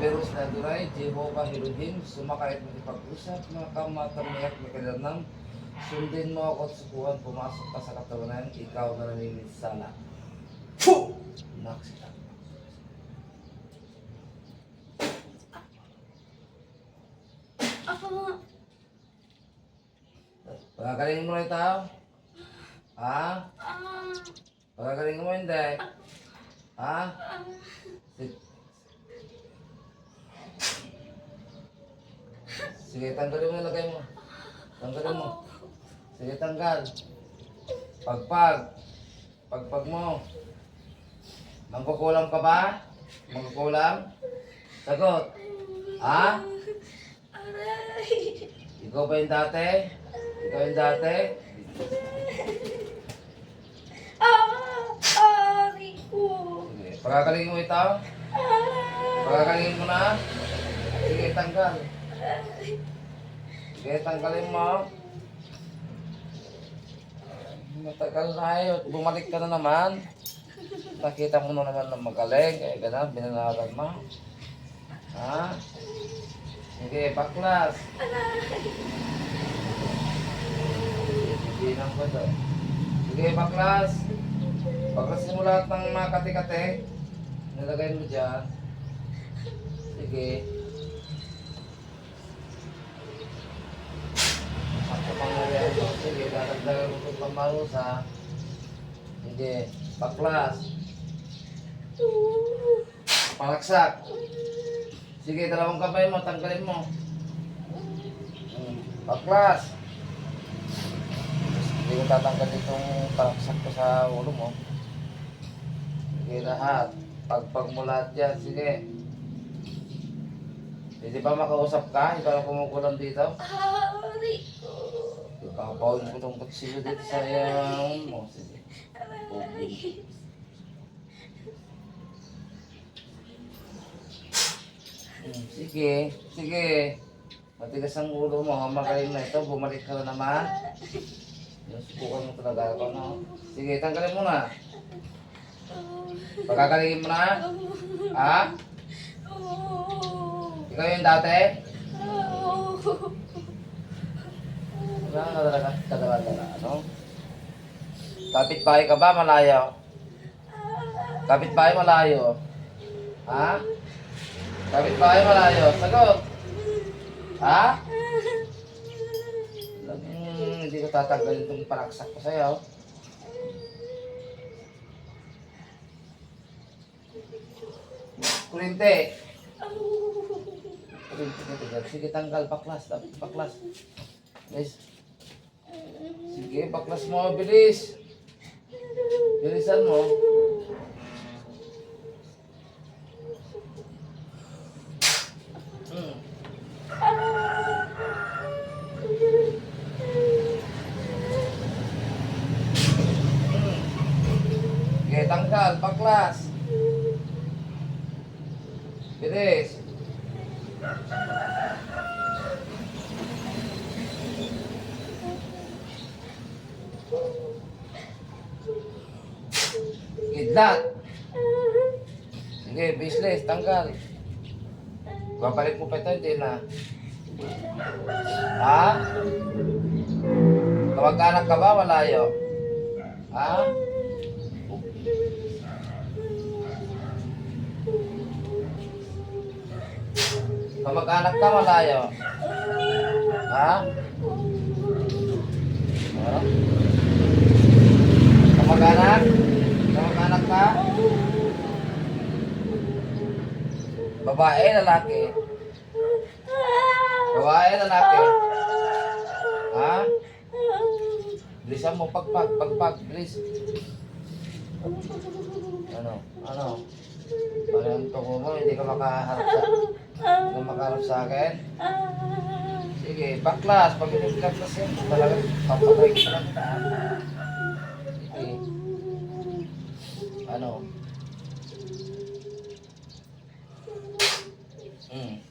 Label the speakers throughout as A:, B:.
A: Takbo ka, hiluhin, sumakay at makipag-usap, mga kamatami at makalanam. Sundin mo ako at sukuhan, pumasok ka sa katawanan, ikaw na nanininsala. Fu! Naksita.
B: Ako nga.
A: Pagkakalingin mo na ito. Ha?
B: Ah,
A: Pagkakalingin mo hindi. Ha?
B: ah,
A: Sige. Sige, tanggalin mo yung lagay mo. Tanggalin mo. Sige, tanggal. Pagpag. Pagpag mo. Mangkukulam ka ba? Mangkukulam? Sagot. Ha?
B: aray.
A: Ikaw ba yung dati? Ikaw yung dati? Pagkakalingin mo ito. Pagkakalingin mo na. Sige, tanggal. Sige, tanggalin mo. Matagal na yun. Bumalik ka na naman. Nakita mo na naman na magaling. Kaya ganun, binanagan mo. Ha? Sige, baklas. Hindi lang ko to. Sige, baklas. Baklasin mo lahat ng mga kate-kate. Nilagay mo dyan. Sige. Ako pang nariyan mo. Sige, dadagdagan mo itong pamarusa. Sige, baklas. Palaksak. Sige, dalawang kamay mo, tanggalin mo. Hmm, Baklas. Hindi ko tatanggal itong palaksak ko sa ulo mo. Sige, lahat. Pagpag mo sige. Hindi ba makausap ka? Ikaw ang kumukulam dito?
B: aray ko.
A: Kakapawin ko itong kutsilyo dito sa iyong mo. Sige.
B: Aray.
A: Hmm, Sige, sige. Matigas ang ulo mo. Magaling na ito. Bumalik ka na naman. Subukan mo talaga ako, no? Sige, tanggalin mo na. Pagkakalingin mo na. Ha? Ikaw yung dati?
B: Oh.
A: Ano? Kapit-bahay ka ba? Malayo? Kapit-bahay malayo? Ha? Kapit-bahay malayo? Sagot! Ha? Hmm, hindi ko tatanggalin itong paraksak ko sa'yo. Kurinte! Kurinte ka tigil. Sige, tanggal. Baklas. dapat Baklas. Guys. Sige, baklas mo. Bilis. Bilisan mo. Hmm. Sige, tanggal. Baklas. Bilis. Kidlat. Sige, business, tanggal. Babalik mo pa ito, hindi na. Ha? Kamag-anak ka ba? Malayo. Ha? Kamag-anak ka malayo. Ha? Ha? Kamag-anak? Kamag-anak ka? Babae, lalaki? Babae, lalaki? Ha? Bilisan mo, pagpag, pagpag, bilis. Ano? Ano? Ano yung tungo mo? Hindi ka makaharap sa... Hindi ka makaharap sa akin? Sige, baklas. Pag hindi baklas yan, talaga papatay ka lang kita. Sige. Ano? Mm.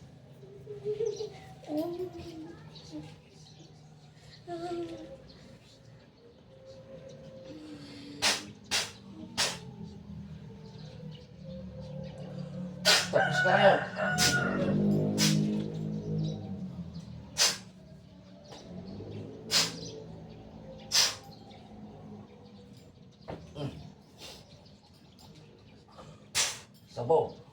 A: Tapos na yun. Mm. Sabaw.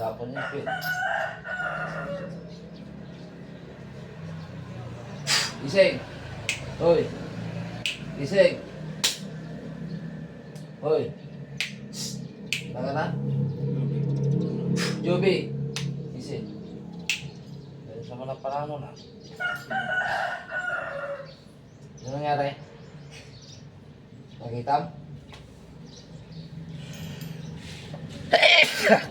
A: Sapon niya, Pin. Gising. Hoy. Gising. Hoy. Tanga na? Joby. Gising. Dahil sa mga parano na. Ano nangyari? Nakita mo?